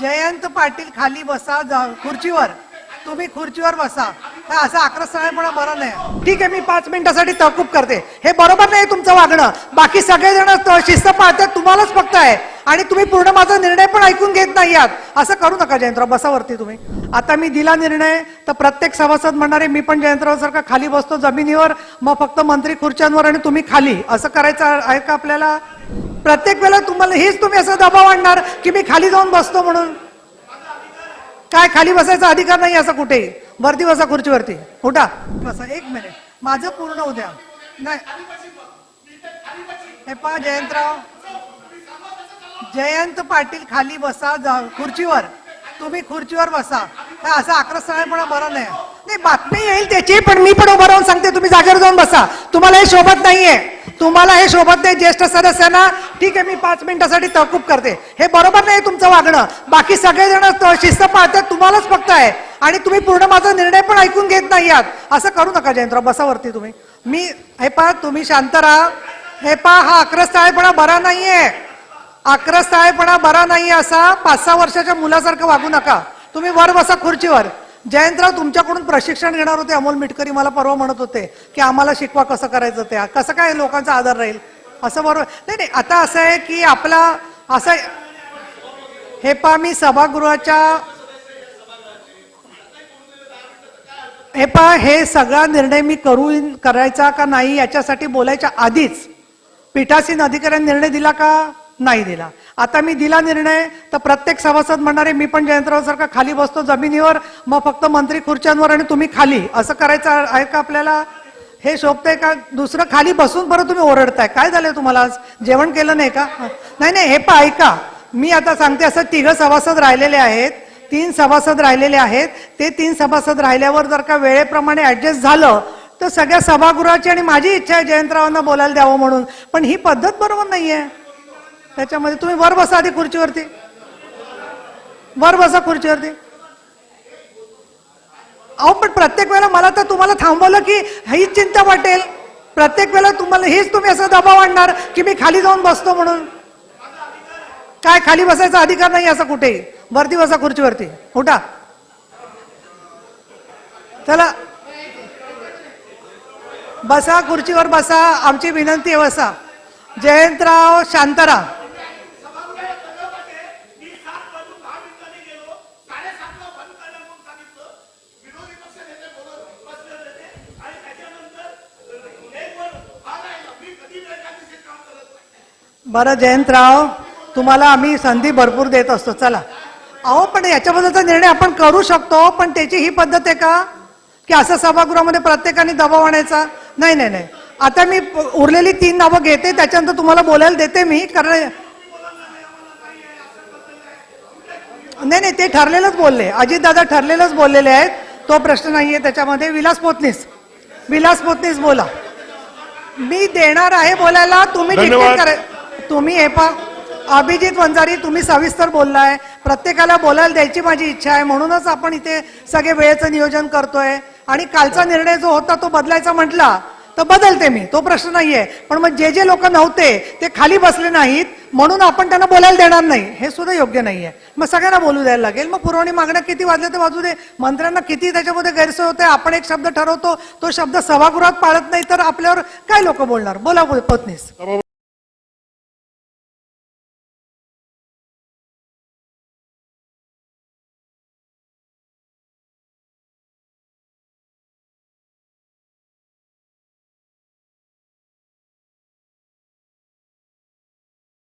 जयंत पाटील खाली बसा जा- खुर्चीवर. तुम्ही खुर्चीवर बसा. हा असं आक्रस्थानेपणा बरं नाही. ठीक आहे मी पाच मिनिटासाठी तहकूब करते. हे बरोबर नाही तुमचं वागणं. बाकी सगळेजण शिस्त पाळतात तुम्हालाच फक्त आहे. आणि तुम्ही पूर्ण माझा निर्णय पण ऐकून घेत नाही आहात. असं करू नका जयंतराव बसावरती तुम्ही. आता मी दिला निर्णय तर प्रत्येक सभासद म्हणणारे मी पण जयंतराव सारखा खाली बसतो जमिनीवर मग फक्त मंत्री खुर्च्यांवर आणि तुम्ही खाली. असं करायचं आहे का आपल्याला? प्रत्येक वेळेला तुम्हाला हेच तुम्ही असं दबाव आणणार की मी खाली जाऊन बसतो म्हणून. काय खाली बसायचा अधिकार नाही असं कुठे? वरती बसा खुर्चीवरती. उठा. बसा. एक मिनिट माझं पूर्ण उद्या नाही. हे पहा जयंतराव. जयंत पाटील खाली बसा जा- खुर्चीवर. तुम्ही खुर्चीवर बसा. काय असं आक्रस्थानेपणा बरं नाही. नाही बातमी येईल त्याची पण मी पण उभं राहून सांगते तुम्ही जागेवर जाऊन बसा. तुम्हाला हे शोभत नाहीये. तुम्हाला हे शोभत नाही ज्येष्ठ सदस्यांना ठीक आहे मी पाच मिनिटासाठी तहकूब करते. हे बरोबर नाही तुमचं वागणं. बाकी सगळेजण शिस्त पाळतात तुम्हालाच फक्त आहे आणि तुम्ही पूर्ण माझा निर्णय पण ऐकून घेत नाही आहात. असं करू नका जयंतराव बसावरती तुम्ही. मी हे पहा तुम्ही शांत राहा. हे पहा हा आक्रस्थाळेपणा बरा नाहीये. आक्रस्थाळेपणा बरा नाही असा पाच सहा वर्षाच्या मुलासारखं वागू नका. तुम्ही वर बसा खुर्चीवर. जयंतराव तुमच्याकडून प्रशिक्षण घेणार होते अमोल मिटकरी मला परवा म्हणत होते की आम्हाला शिकवा कसं करायचं ते. कसं काय लोकांचा आदर राहील? असं बरोबर. नाही नाही आता असं आहे की आपला असं हे पा मी सभागृहाच्या हे पा हे सगळा निर्णय मी करू करायचा का नाही याच्यासाठी बोलायच्या आधीच पीठासीन अधिकाऱ्यांनी निर्णय दिला का नाही दिला? आता मी दिला निर्णय तर प्रत्येक सभासद म्हणणारे मी पण जयंतराव सारखा खाली बसतो जमिनीवर मग फक्त मंत्री खुर्च्यांवर आणि तुम्ही खाली. असं करायचं आहे का आपल्याला? हे शोभतंय का? दुसरं खाली बसून परत तुम्ही ओरडताय. काय झालंय तुम्हाला आज? जेवण केलं नाही का? नाही नाही हे पा ऐका. मी आता सांगते असं तिघ सभासद राहिलेले आहेत. तीन सभासद राहिलेले आहेत. ते तीन सभासद राहिल्यावर जर का वेळेप्रमाणे ऍडजस्ट झालं तर सगळ्या सभागृहाची आणि माझी इच्छा आहे जयंतरावांना बोलायला द्यावं म्हणून. पण ही पद्धत बरोबर नाही आहे त्याच्यामध्ये तुम्ही वर बसा आधी खुर्चीवरती. वर बसा खुर्चीवरती. अहो पण प्रत्येक वेळेला मला तर तुम्हाला थांबवलं की हीच चिंता वाटेल प्रत्येक वेळेला तुम्हाला हेच तुम्ही असं दबाव आणणार की मी खाली जाऊन बसतो म्हणून. काय खाली बसायचा अधिकार नाही असं कुठेही वरती बसा खुर्चीवरती. उठा. चला. बसा खुर्चीवर बसा. आमची विनंती आहे बसा. जयंतराव शांताराम. बरं जयंतराव तुम्हाला आम्ही संधी भरपूर देत असतो चला. अहो पण याच्याबद्दलचा निर्णय आपण करू शकतो पण त्याची ही पद्धत आहे का? की असं सभागृहामध्ये प्रत्येकाने दबाव आणायचा? नाही नाही नाही. आता मी उरलेली तीन नावं घेते त्याच्यानंतर तुम्हाला बोलायला देते मी कारण नाही नाही ते ठरलेलंच बोलले. अजितदादा ठरलेलंच बोललेले आहेत. तो प्रश्न नाहीये त्याच्यामध्ये. विलास पोतनीस. विलास पोतनीस बोला. मी देणार आहे बोलायला तुम्ही धन्यवाद. करा तुम्ही हे पा अभिजित वंजारी तुम्ही सविस्तर बोललाय. प्रत्येकाला बोलायला द्यायची माझी इच्छा आहे. म्हणूनच आपण इथे सगळे वेळेचं नियोजन करतोय. आणि कालचा निर्णय जो होता तो बदलायचा म्हटला तर बदलते मी. तो प्रश्न नाहीये. पण मग जे जे लोक नव्हते ते खाली बसले नाहीत म्हणून आपण त्यांना बोलायला देणार नाही. हे सुद्धा योग्य नाहीये. मग सगळ्यांना बोलू द्यायला लागेल. मग पुरवणी मागण्या किती वाजल्या ते वाजू दे. मंत्र्यांना किती त्याच्यामध्ये गैरसोय होते आपण एक शब्द ठरवतो. तो शब्द सभागृहात पाळत नाही तर आपल्यावर काय लोक बोलणार? बोला पत्नीस.